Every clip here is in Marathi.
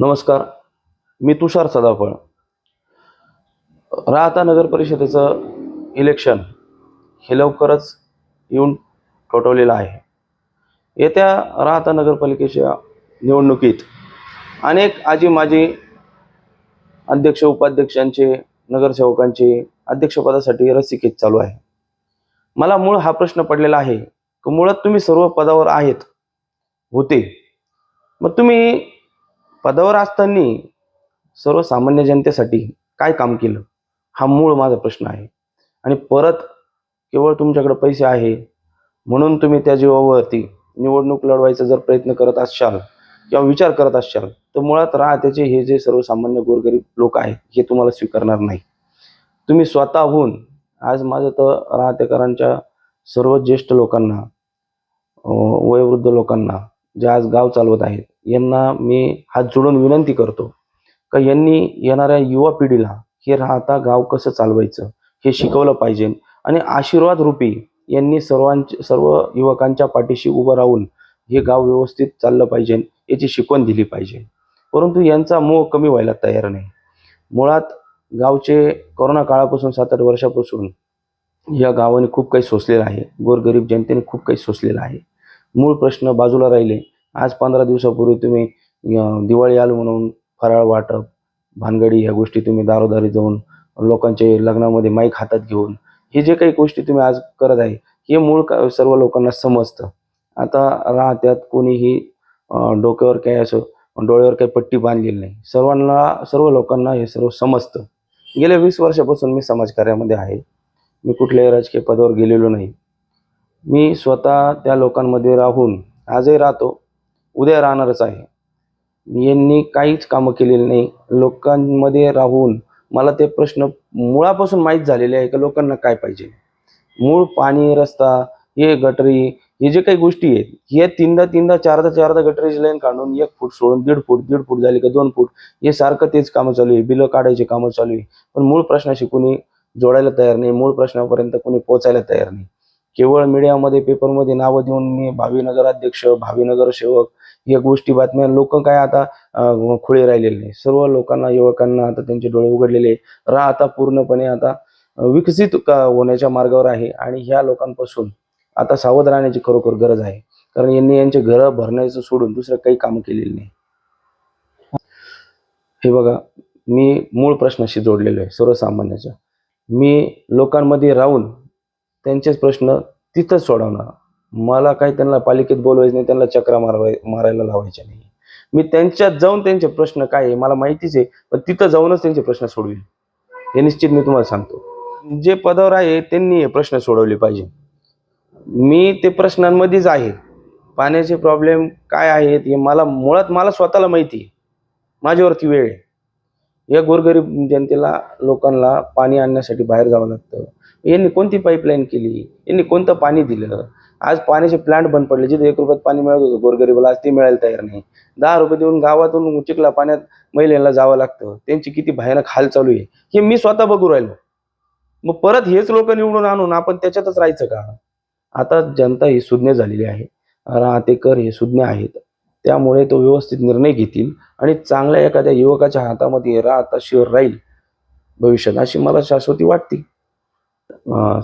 नमस्कार मी तुषार सदाफळ. राहता नगर परिषदेचं इलेक्शन हे लवकरच येऊन ठोठवलेलं आहे. येत्या राहता नगरपालिकेच्या निवडणुकीत अनेक आजी माजी अध्यक्ष उपाध्यक्षांचे नगरसेवकांचे अध्यक्षपदासाठी रस्सीखेच चालू आहे. मला मूळ हा प्रश्न पडलेला आहे की मुळात तुम्ही सर्व पदावर आहेत होते. मग तुम्ही पदावर असताना सर्वसामान्य जनतेसाठी काय काम केलं? हा मूळ माझा प्रश्न आहे. आणि परत केवळ तुमच्याकडे पैसे आहे म्हणून तुम्ही त्या जीवावरती निवडणूक लढवायचा जर प्रयत्न करत असाल किंवा विचार करत असाल तर मुळात राहत्याचे हे जे सर्वसामान्य गोरगरीब लोक आहेत हे तुम्हाला स्वीकारणार नाही. तुम्ही स्वतःहून आज माझं तर राहतेकरांच्या सर्व ज्येष्ठ लोकांना वयोवृद्ध लोकांना जे आज गाव चालवत आहेत यांना मी हात जोडून विनंती करतो का यांनी येणाऱ्या युवा पिढीला हे राहता गाव कसं चालवायचं हे शिकवलं पाहिजे आणि आशीर्वाद रूपी यांनी सर्वांचे सर्व युवकांच्या पाठीशी उभं राहून हे गाव व्यवस्थित चाललं पाहिजे याची शिकवण दिली पाहिजे. परंतु यांचा मोह कमी व्हायला तयार नाही. मुळात गावचे कोरोना काळापासून सात आठ वर्षापासून या गावाने खूप काही सोसलेलं आहे. गोरगरीब जनतेने खूप काही सोसलेलं आहे. मूळ प्रश्न बाजूला राहिले. आज पंधरा दिवसापूर्वी तुम्ही दिवाळी आलो म्हणून फराळ वाटप भानगडी ह्या गोष्टी तुम्ही दारोदारी जाऊन लोकांचे लग्नामध्ये माईक हातात घेऊन हे जे काही गोष्टी तुम्ही आज करत आहे हे मूळ का- सर्व लोकांना समजतं. आता राहत्यात कोणीही डोक्यावर काही असं डोळ्यावर काही पट्टी बांधलेली नाही. सर्वांना सर्व लोकांना हे सर्व समजतं. गेल्या वीस वर्षापासून मी समाजकार्यामध्ये आहे. मी कुठल्याही राजकीय पदावर गेलेलो नाही. मी स्वतः त्या लोकांमध्ये राहून आजही राहतो. उद्या राहणारच आहे. यांनी काहीच कामं केलेली नाही. लोकांमध्ये राहून मला ते प्रश्न मुळापासून माहीत झालेले आहे की लोकांना काय पाहिजे? मूळ पाणी रस्ता हे गटरी हे जे काही गोष्टी आहेत हे तीनदा तीनदा चारदा चारदा गटरीची लाईन काढून एक फूट सोडून दीड फूट दीड फूट झाली का दोन फूट हे सारखं तेच कामं चालू आहे. बिलं काढायची कामं चालू आहे. पण मूळ प्रश्नाशी कोणी जोडायला तयार नाही. मूळ प्रश्नापर्यंत कोणी पोचायला तयार नाही. केवळ मीडियामध्ये पेपरमध्ये नावं देऊन मी भावी नगराध्यक्ष भावी नगरसेवक या गोष्टी बातम्या. लोक काय आता खुळे राहिलेले नाही. सर्व लोकांना युवकांना आता त्यांचे डोळे उघडलेले रा आता पूर्णपणे आता विकसित होण्याच्या मार्गावर आहे आणि ह्या लोकांपासून आता सावध राहण्याची खरोखर गरज आहे. कारण यांनी यांचे घरं भरण्याचं सोडून दुसरं काही काम केलेलं नाही. हे बघा मी मूळ प्रश्नाशी जोडलेलो आहे सर्वसामान्याच्या. मी लोकांमध्ये राहून त्यांचेच प्रश्न तिथंच सोडवणार. मला काही त्यांना पालिकेत बोलवायचं नाही त्यांना चक्रा मारवाय मारायला लावायच्या नाही. मी त्यांच्यात जाऊन त्यांचे प्रश्न काय आहे मला माहितीच आहे पण तिथं जाऊनच त्यांचे प्रश्न सोडवेल हे निश्चित मी तुम्हाला सांगतो. जे पदावर आहे त्यांनी हे प्रश्न सोडवले पाहिजे. मी ते प्रश्नांमध्येच आहे. पाण्याचे प्रॉब्लेम काय आहेत हे मला मुळात मला स्वतःला माहिती आहे. माझ्यावरती वेळ आहे. या गोरगरीब जनतेला लोकांना पाणी आणण्यासाठी बाहेर जावं लागतं. यांनी कोणती पाईपलाईन केली? यांनी कोणतं पाणी दिलं? आज पाण्याचे प्लांट बंद पडले जिथे एक रुपयात पाणी मिळत होतं गोरगरीबाला आज ते मिळायला तयार नाही. दहा रुपये देऊन गावातून चिखला पाण्यात महिलेला जावं लागतं. त्यांची किती भयानक हाल चालू आहे. हे मी स्वतः बघू राहिलो. मग परत हेच लोक निवडून आणून आपण त्याच्यातच राहायचं का? आता जनता ही सुज्ञ झालेली आहे. राहतेकर हे सुज्ञ आहेत. त्यामुळे तो व्यवस्थित निर्णय घेतील आणि चांगल्या एखाद्या युवकाच्या हातामध्ये राहता शिवर राहील भविष्यात अशी मला शाश्वती वाटते.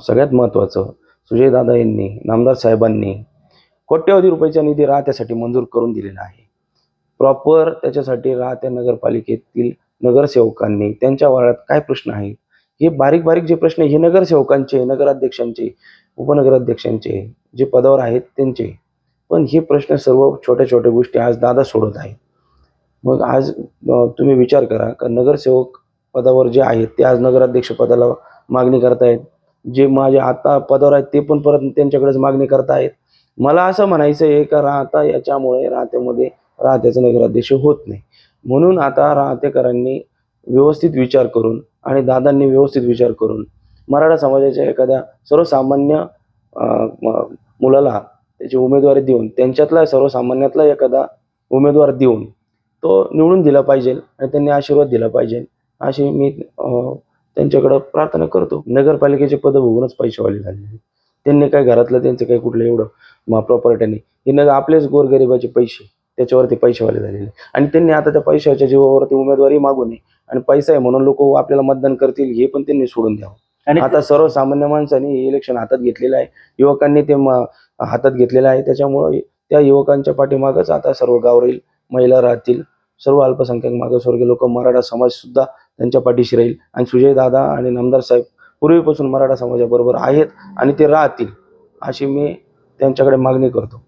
सगळ्यात महत्त्वाचं सुजय दादा यांनी नामदार साहेबांनी कोट्यवधी रुपयाचा निधी राहत्यासाठी मंजूर करून दिलेला आहे. प्रॉपर त्याच्यासाठी राहत्या नगरपालिकेतील नगरसेवकांनी त्यांच्या वाड्यात काय प्रश्न आहेत? हे बारीक बारीक जे प्रश्न आहे, हे नगरसेवकांचे नगराध्यक्षांचे उपनगराध्यक्षांचे जे पदावर आहेत त्यांचे. पण हे प्रश्न सर्व छोट्या छोट्या गोष्टी आज दादा सोडत आहेत. मग आज तुम्ही विचार करा का नगरसेवक पदावर जे आहेत ते आज नगराध्यक्ष पदाला मागणी करतायत. जे माझे आता पदावर आहेत ते पण परत त्यांच्याकडेच मागणी करतायत. मला असं म्हणायचं आहे का राहता याच्यामुळे राहत्यामध्ये राहत्याचं नगराध्यक्ष होत नाही. म्हणून आता राहतेकरांनी व्यवस्थित विचार करून आणि दादांनी व्यवस्थित विचार करून मराठा समाजाच्या एखाद्या सर्वसामान्य मुलाला त्याची उमेदवारी देऊन त्यांच्यातला सर्वसामान्यातला एखादा उमेदवार देऊन तो निवडून दिला पाहिजे आणि त्यांनी आशीर्वाद दिला पाहिजे. अशी मी त्यांच्याकडं प्रार्थना करतो. नगरपालिकेचे पद बघूनच पैसेवाले झालेले आहेत. त्यांनी काय घरातलं त्यांचं काही कुठलं एवढं प्रॉपर्टी नाही. हे नग आपलेच गोरगरिबाचे पैसे त्याच्यावरती पैसेवाले झालेले आणि त्यांनी आता त्या पैशाच्या जीवावरती उमेदवारी मागू नये. आणि पैसा आहे म्हणून लोक आपल्याला मतदान करतील हे पण त्यांनी सोडून द्यावं. आणि आता सर्वसामान्य माणसांनी हे इलेक्शन हातात घेतलेलं आहे. युवकांनी ते म- हातात घेतलेलं आहे. त्याच्यामुळं त्या युवकांच्या पाठीमागच आता सर्व गाव राहील महिला राहतील सर्व अल्पसंख्याक मागासवर्गीय लोक मराठा समाज सुद्धा त्यांच्या पाठीशी राहील. आणि सुजय दादा आणि नामदार साहेब पूर्वीपासून मराठा समाजाबरोबर आहेत आणि ते राहतील अशी मी त्यांच्याकडे मागणी करतो.